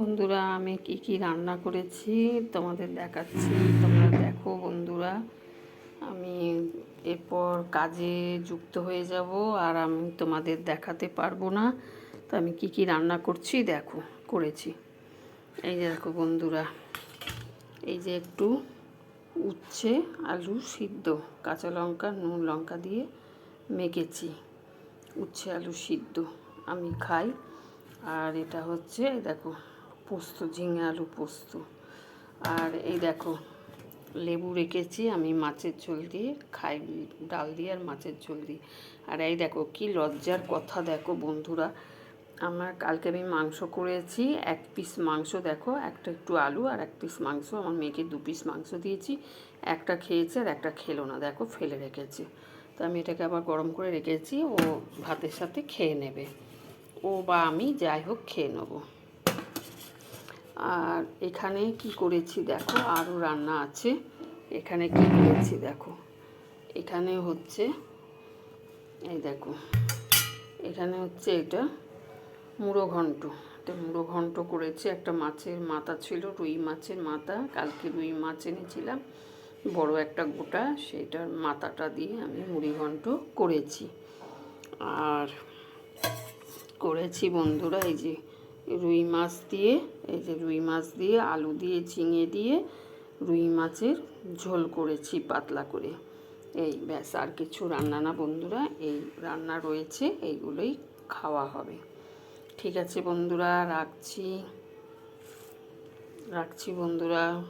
বন্ধুরা, আমি কি কি রান্না করেছি তোমাদের দেখাচ্ছি। তোমরা দেখো বন্ধুরা, আমি এরপর কাজে যুক্ত হয়ে যাব আর আমি তোমাদের দেখাতে পারব না। তো আমি কি কি রান্না করছি দেখো, করেছি। এই যে দেখো বন্ধুরা, এই যে একটু উচ্ছে, আলু সিদ্ধ, কাঁচা লঙ্কা, নুন লঙ্কা দিয়ে মেখেছি। উচ্ছে, আলু সিদ্ধ আমি খাই। আর এটা হচ্ছে, দেখো পোস্ত, ঝিঙে আলু পোস্ত। আর এই দেখো, লেবু রেখেছি আমি মাছের ঝোল দিয়ে, খাই ডাল দিয়ে আর মাছের ঝোল দিয়ে। আর এই দেখো, কি লজ্জার কথা দেখো বন্ধুরা। আমার কালকে আমি মাংস করেছি, এক পিস মাংস দেখো, একটা একটু আলু আর এক পিস মাংস। আমার মেয়েকে দু পিস মাংস দিয়েছি, একটা খেয়েছে আর একটা খেলো না, দেখো ফেলে রেখেছে। তো আমি এটাকে আবার গরম করে রেখেছি, ও ভাতের সাথে খেয়ে নেবে। ও বা আমি যাই হোক খেয়ে নেব। আর এখানে কি করেছি দেখো? আরও রান্না আছে। এখানে কি করেছি দেখো? এখানে হচ্ছে, এই দেখো, এখানে হচ্ছে এটা মুড়ো ঘন্ট। এটা মুড়ো ঘন্ট করেছি, একটা মাছের মাথা ছিল, রুই মাছের মাথা। কালকে রুই মাছ এনেছিলাম, বড় একটা গোটা, সেটার মাথাটা দিয়ে আমি মুড়ি ঘন্ট করেছি। আর করেছি বন্ধুরা, এই যে রুই মাছ দিয়ে, এই যে রুই মাছ দিয়ে, আলু দিয়ে চিঙে দিয়ে রুই মাছের ঝোল করেছি পাতলা করে। এই ব্যাস, আর কিছু রান্না না বন্ধুরা, এই রান্না রয়েছে, এইগুলোই খাওয়া হবে। ঠিক আছে বন্ধুরা, রাখছি। রাখছি বন্ধুরা।